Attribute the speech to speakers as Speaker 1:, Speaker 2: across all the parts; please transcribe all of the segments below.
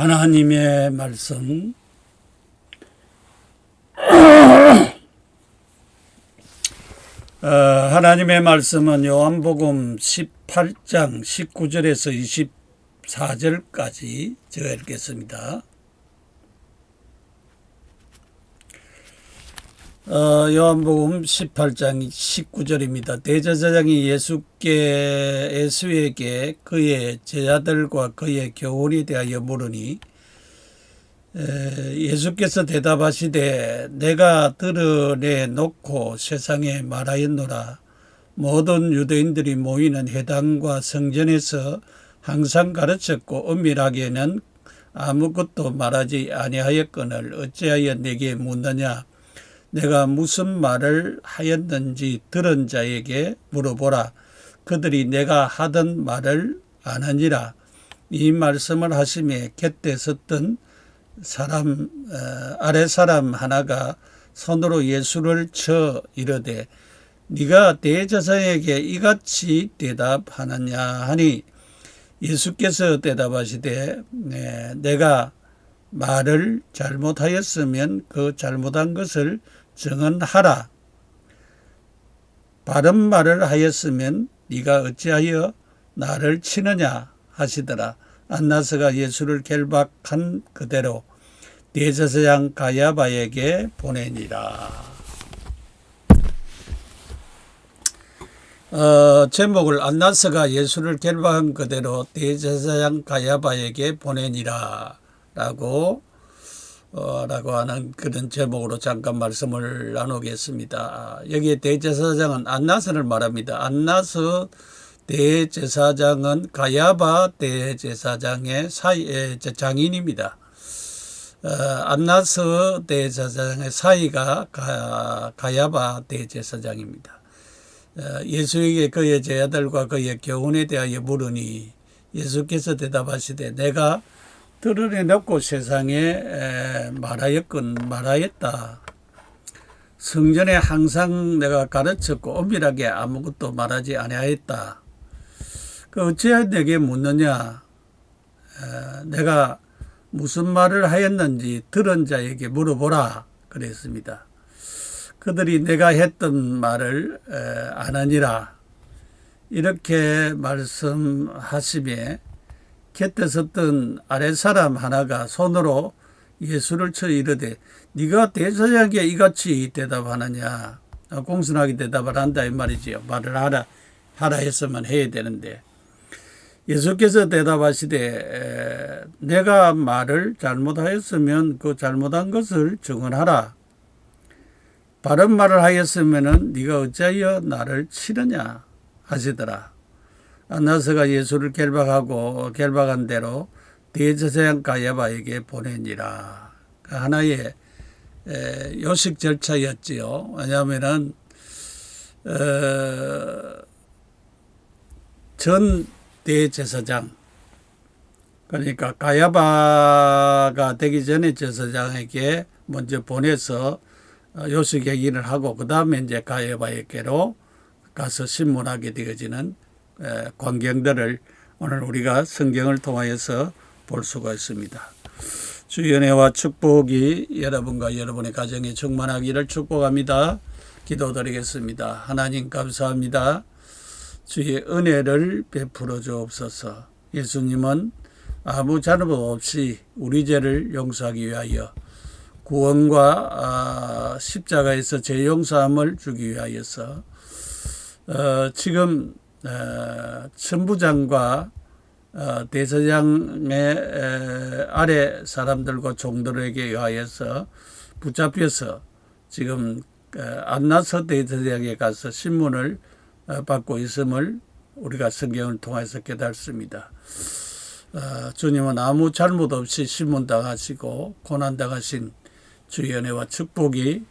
Speaker 1: 하나님의 말씀 어, 하나님의 말씀은 요한복음 18장 19절에서 24절까지 제가 읽겠습니다. 어, 요한복음 18장 19절입니다. 대제사장이 예수께 예수에게 그의 제자들과 그의 교훈에 대하여 물으니 에, 예수께서 대답하시되 내가 드러내 놓고 세상에 말하였노라 모든 유대인들이 모이는 회당과 성전에서 항상 가르쳤고 엄밀하게는 아무것도 말하지 아니하였거늘 어찌하여 내게 묻느냐 내가 무슨 말을 하였는지 들은 자에게 물어보라. 그들이 내가 하던 말을 아느니라. 이 말씀을 하심에 곁에 섰던 사람 어, 아래 사람 하나가 손으로 예수를 쳐 이르되 네가 대제사에게 이같이 대답하느냐 하니 예수께서 대답하시되 네, 내가 말을 잘못하였으면 그 잘못한 것을 증언하라. 바른 말을 하였으면 네가 어찌하여 나를 치느냐 하시더라. 안나스가 예수를 결박한 그대로 대제사장 가야바에게 보내니라. 어, 제목을 안나스가 예수를 결박한 그대로 대제사장 가야바에게 보내니라 라고 어, 라고 하는 그런 제목으로 잠깐 말씀을 나누겠습니다. 여기에 대제사장은 안나스를 말합니다. 안나스 대제사장은 가야바 대제사장의 사이 장인입니다. 어, 안나스 대제사장의 사이가 가, 가야바 대제사장입니다. 어, 예수에게 그의 제자들과 그의 교훈에 대하여 물으니 예수께서 대답하시되 내가 드러내놓고 세상에 말하였건 말하였다. 성전에 항상 내가 가르쳤고 엄밀하게 아무것도 말하지 아니하였다. 그 어찌하여 내게 묻느냐? 내가 무슨 말을 하였는지 들은 자에게 물어보라 그랬습니다. 그들이 내가 했던 말을 아느니라 이렇게 말씀하시며 곁에 섰던 아랫사람 하나가 손으로 예수를 쳐 이르되 네가 대사장에게 이같이 대답하느냐? 공손하게 대답을 한다 이 말이지요. 말을 하라 하라 했으면 해야 되는데. 예수께서 대답하시되 내가 말을 잘못하였으면 그 잘못한 것을 증언하라. 바른 말을 하였으면은 네가 어찌하여 나를 치느냐 하시더라. 안 나스가 예수를 결박하고 결박한 대로 대제사장 가야바에게 보내니라. 그 하나의 요식 절차였지요. 왜냐하면은 어, 전 대제사장 그러니까 가야바가 되기 전에 제사장에게 먼저 보내서 어, 요식 얘기를 하고 그 다음에 이제 가야바에게로 가서 신문하게 되어지는 광경들을 오늘 우리가 성경을 통하여서 볼 수가 있습니다. 주의 은혜와 축복이 여러분과 여러분의 가정에 충만하기를 축복합니다. 기도드리겠습니다. 하나님 감사합니다. 주의 은혜를 베풀어 주옵소서. 예수님은 아무 잘못 없이 우리 죄를 용서하기 위하여 구원과 아, 십자가에서 죄 용서함을 주기 위하여서 어, 지금 어, 천부장과 어, 대사장의 아래 사람들과 종들에게 의하여서 붙잡혀서 지금 어, 안나서 대사장에 가서 신문을 받고 있음을 우리가 성경을 통해서 깨닫습니다. 주님은 아무 잘못 없이 신문당하시고 고난당하신 주의 은혜와 축복이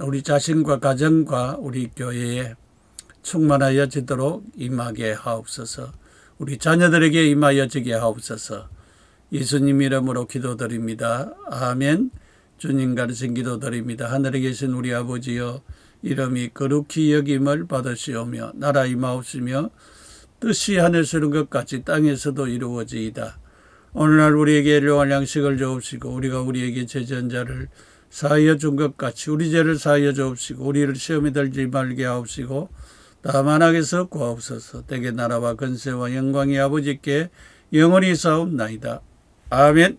Speaker 1: 우리 자신과 가정과 우리 교회에 충만하여지도록 임하게 하옵소서. 우리 자녀들에게 임하여지게 하옵소서. 예수님 이름으로 기도드립니다. 아멘. 주님 가르친 기도드립니다. 하늘에 계신 우리 아버지여 이름이 거룩히 여김을 받으시오며 나라 임하옵시며 뜻이 이룬 것 같이 땅에서도 이루어지이다. 오늘날 우리에게 일용할 양식을 주옵시고 우리가 우리에게 죄지은 자를 사하여 준 것 같이 우리 죄를 사하여 주옵시고 우리를 시험에 들지 말게 하옵시고 다만 악에서 구하옵소서 대개 나라와 건세와 영광이 아버지께 영원히 사옵나이다. 아멘